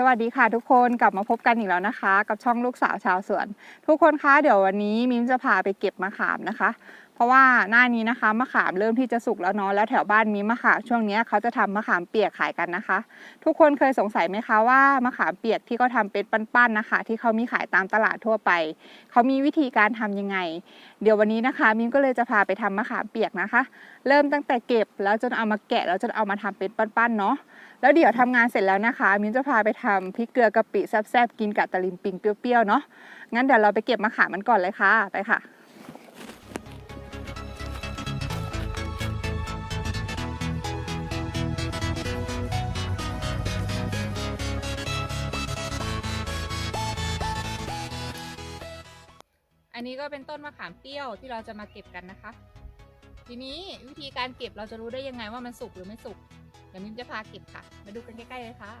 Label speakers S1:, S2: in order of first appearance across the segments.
S1: สวัสดีค่ะทุกคนกลับมาพบกันอีกแล้วนะคะ กับช่องลูกสาวชาวสวน ทุกคนคะเดี๋ยววันนี้มิมจะพาไปเก็บมะขามนะคะ เพราะว่าหน้านี้นะคะมะขามเริ่มที่จะสุกแล้วเนาะแล้วแถวบ้านมิมะขามช่วงนี้เขาจะทำมะขามเปียกขายกันนะคะ ทุกคนเคยสงสัยไหมคะว่ามะขามเปียกที่เขาทำเป็นปั้นๆนะคะ ที่เขามีขายตามตลาดทั่วไปเขามีวิธีการทำยังไง เดี๋ยววันนี้นะคะมิมก็เลยจะพาไปทำมะขามเปียกนะคะ เริ่มตั้งแต่เก็บแล้วจนเอามาแกะแล้วจนเอามาทำเป็นปั้นๆเนาะแล้วเดี๋ยวทำงานเสร็จแล้วนะคะ มิ้นจะพาไปทำพริกเกลือกะปิแซ่บๆกินกับตะลิมปิงเปรี้ยวๆเนาะงั้นเดี๋ยวเราไปเก็บมะขามมันก่อนเลยค่ะไปค่ะ อันนี้ก็เป็นต้นมะขามเปรี้ยวที่เราจะมาเก็บกันนะคะ ทีนี้วิธีการเก็บเราจะรู้ได้ยังไงว่ามันสุกหรือไม่สุก เดี๋ยวมิมจะพาเก็บค่ะ มาดูกันใกล้ๆเลยค่ะ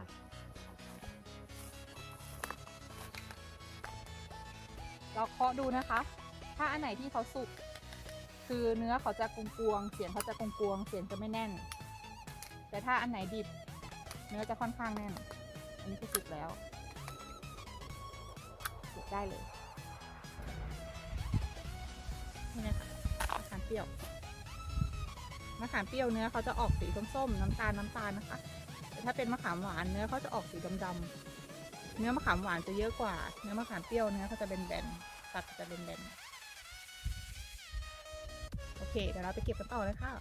S1: เราเคาะดูนะคะ ถ้าอันไหนที่เขาสุก คือเนื้อเขาจะกวงๆเสียงเขาจะกวงๆเสียงจะไม่แน่น แต่ถ้าอันไหนดิบ เนื้อจะค่อนข้างแน่น อันนี้คือสุกแล้วเก็บได้เลย นี่นะคะมะขามเปรี้ยวมะขามเปรี้ยวเนื้อเขาจะออกสีส้มๆน้ำตาลน้ำตาลนะคะ แต่ถ้าเป็นมะขามหวานเนื้อเขาจะออกสีดำๆเนื้อมะขามหวานจะเยอะกว่า เนื้อมะขามเปรี้ยวเนื้อเขาจะเป็นแบนๆตัดจะเป็นแบนๆโอเคเดี๋ยวเราไปเก็บกันต่อเลยค่ะ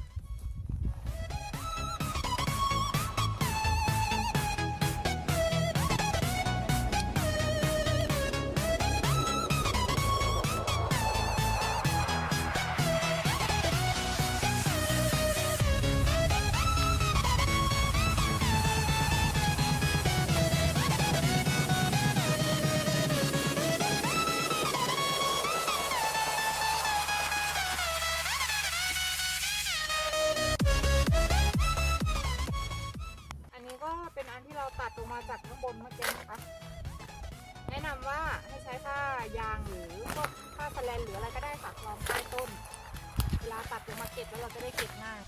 S1: แลนหรืออะไรก็ได้ค่ะรองใต้ต้นเวลาตัดลงมาเก็บแล้วเราจะได้เก็บง่าย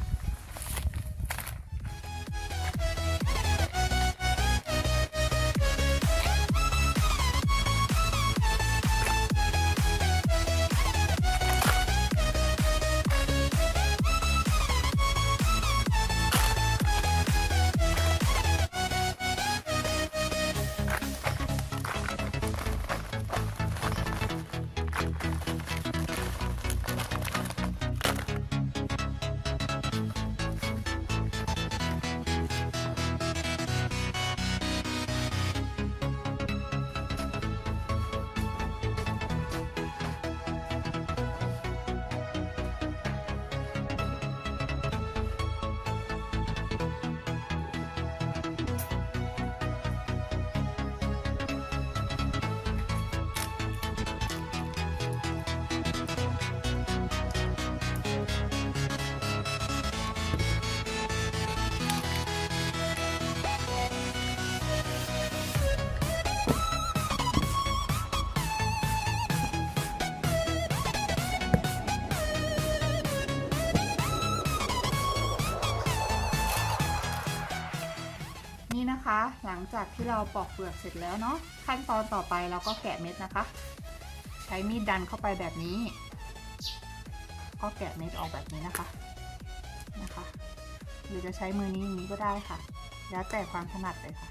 S1: นี่นะคะ หลังจากที่เราปอกเปลือกเสร็จแล้วเนาะขั้นตอนต่อไปเราก็แกะเม็ดนะคะ ใช้มีดดันเข้าไปแบบนี้ ก็แกะเม็ดออกแบบนี้นะคะนะคะ หรือจะใช้มือนี้นี้ก็ได้ค่ะ แล้วแต่ความถนัดเลยค่ะ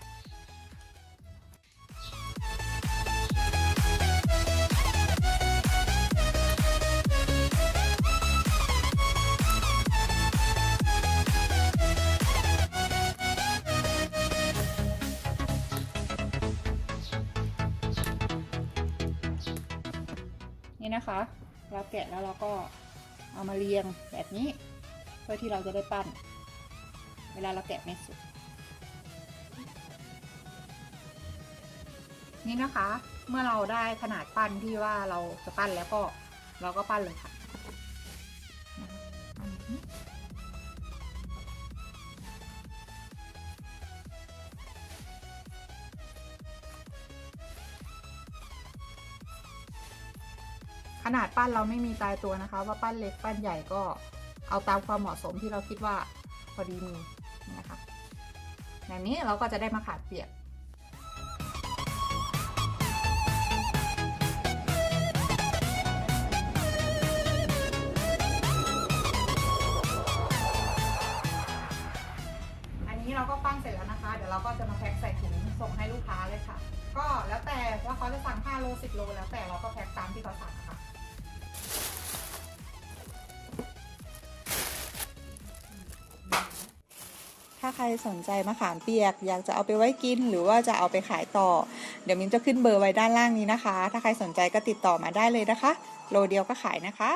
S1: นะคะ เราแกะแล้วเราก็เอามาเรียงแบบนี้ เพื่อที่เราจะได้ปั้น เวลาเราแกะไม่สุด นี่นะคะ เมื่อเราได้ขนาดปั้นที่ว่าเราจะปั้นแล้วก็เราก็ปั้นเลยค่ะ ขนาดปั้นเราไม่มีตายตัวนะคะ ว่าปั้นเล็กปั้นใหญ่ก็เอาตามความเหมาะสมที่เราคิดว่าพอดีมือนะคะแบบนี้เราก็จะได้มาขาดเปียกเราก็ปั้นเสร็จแล้วนะคะ เดี๋ยวเราก็จะมาแพ็คใส่ถุงส่งให้ลูกค้าเลยค่ะ ก็แล้วแต่ว่าเขาจะสั่ง5โล10โลแล้วแต่เราก็แพ็คตามที่เขาสั่ง ถ้าใครสนใจมะขามเปียก อยากจะเอาไปไว้กิน หรือว่าจะเอาไปขายต่อ เดี๋ยวมิมจะขึ้นเบอร์ไว้ด้านล่างนี้นะคะ ถ้าใครสนใจก็ติดต่อมาได้เลยนะคะ โลเดียวก็ขายนะคะ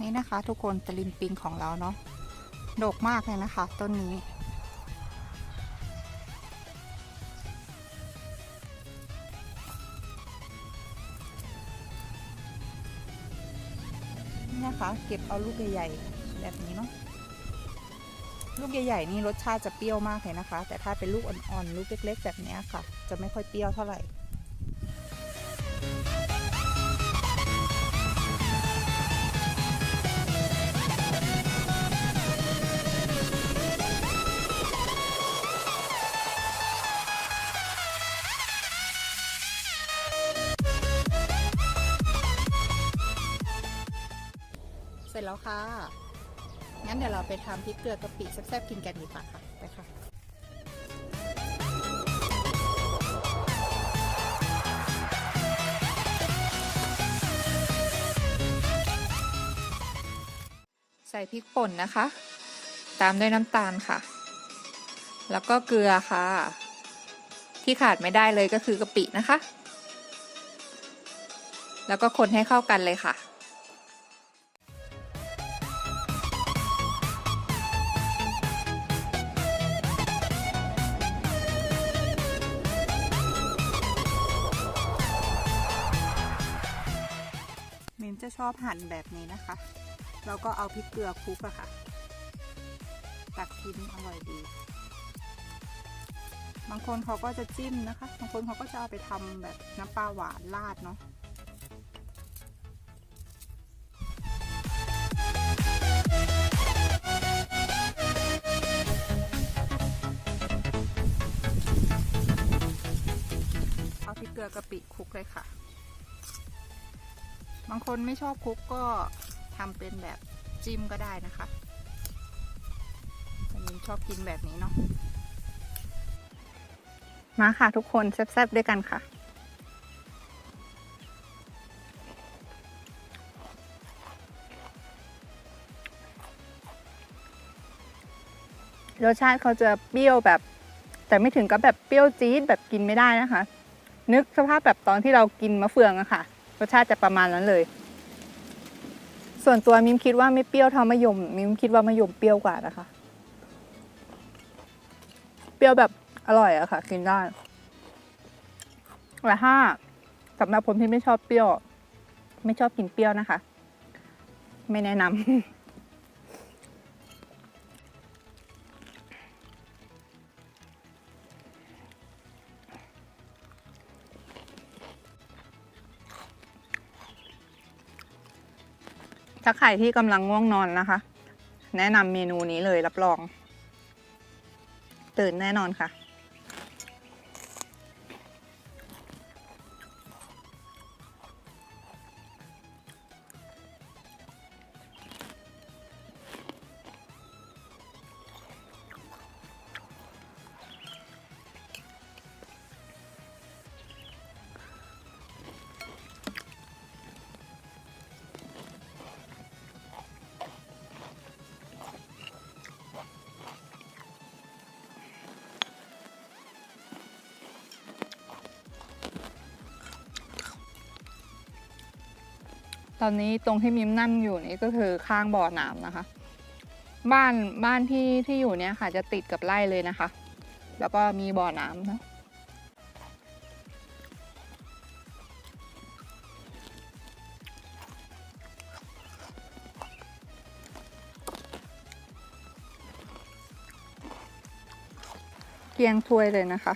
S1: นี่นะคะทุกคนตะลิมปิงของเราเนาะดกมากเลยนะคะ ต้นนี้ เก็บเอาลูกใหญ่ๆแบบนี้เนาะลูกใหญ่ๆนี่รสชาติจะเปรี้ยวมากเลยนะคะ แต่ถ้าเป็นลูกอ่อนๆลูกเล็กๆแบบนี้ค่ะ จะไม่ค่อยเปรี้ยวเท่าไหร่ สร็จแล้วค่ะ งั้นเดี๋ยวเราไปทำพริกเกลือกะปิแซ่บๆกินกันดีกว่าค่ะ ไปค่ะใส่พริกป่นนะคะ ตามด้วยน้ำตาลค่ะ แล้วก็เกลือค่ะ ที่ขาดไม่ได้เลยก็คือกะปินะคะ แล้วก็คนให้เข้ากันเลยค่ะ จะชอบหั่นแบบนี้นะคะ แล้วก็เอาพริกเกลือคลุกอะค่ะ ตักกินอร่อยดี บางคนเขาก็จะจิ้มนะคะ บางคนเขาก็จะเอาไปทำแบบน้ำปลาหวานราดเนาะเอาพริกเกลือกะปิคลุกเลยค่ะ บางคนไม่ชอบคลุกก็ทำเป็นแบบจิ้มก็ได้นะคะแต่มินชอบกินแบบนี้เนาะมาค่ะทุกคนแซ่บๆด้วยกันค่ะรสชาติเขาจะเปรี้ยวแบบ แต่ไม่ถึงกับแบบเปรี้ยวจี๊ดแบบกินไม่ได้นะคะ นึกสภาพแบบตอนที่เรากินมะเฟืองอะค่ะ รสชาติจะประมาณนั้นเลย ส่วนตัวมิมคิดว่าไม่เปรี้ยวเท่ามะยม มิมคิดว่ามะยมเปรี้ยวกว่านะคะ เปรี้ยวแบบอร่อยอะค่ะ กินได้แต่ถ้าสำหรับคนที่ไม่ชอบเปรี้ยว ไม่ชอบกินเปรี้ยวนะคะ ไม่แนะนำ ถ้าใครที่กำลังง่วงนอนนะคะ แนะนำเมนูนี้เลยรับรอง ตื่นแน่นอนค่ะ อนนี้ตรงที่มิมนั่งอยู่นี่ก็คือข้างบ่อน้ำนะคะ บ้านบ้านที่ที่อยู่เนี่ยค่ะจะติดกับไร่เลยนะคะ แล้วก็มีบ่อน้ำนะเกียงถ้วยเลยนะคะ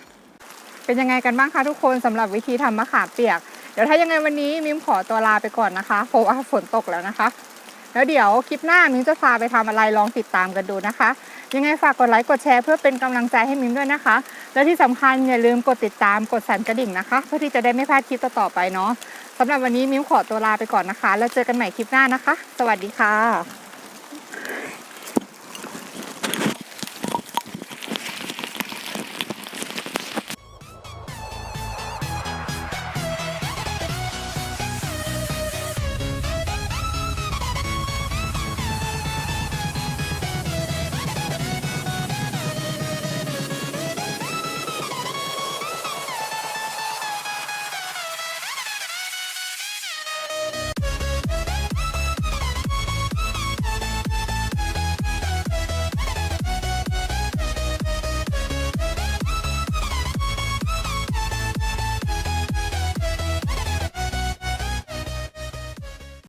S1: เป็นยังไงกันบ้างคะทุกคนสำหรับวิธีทำมะขามเปียก ดี๋ยวถ้ายังไงวันนี้มิมขอตัวลาไปก่อนนะคะเพราะว่าฝนตกแล้วนะคะ แล้วเดี๋ยวคลิปหน้ามิมจะพาไปทำอะไรลองติดตามกันดูนะคะ ยังไงฝากกดไลค์กดแชร์เพื่อเป็นกำลังใจให้มิมด้วยนะคะ และที่สำคัญอย่าลืมกดติดตามกดสั่นกระดิ่งนะคะ เพื่อที่จะได้ไม่พลาดคลิปต่อๆไปเนาะสำหรับวันนี้มิมขอตัวลาไปก่อนนะคะ แล้วเจอกันใหม่คลิปหน้านะคะ สวัสดีค่ะ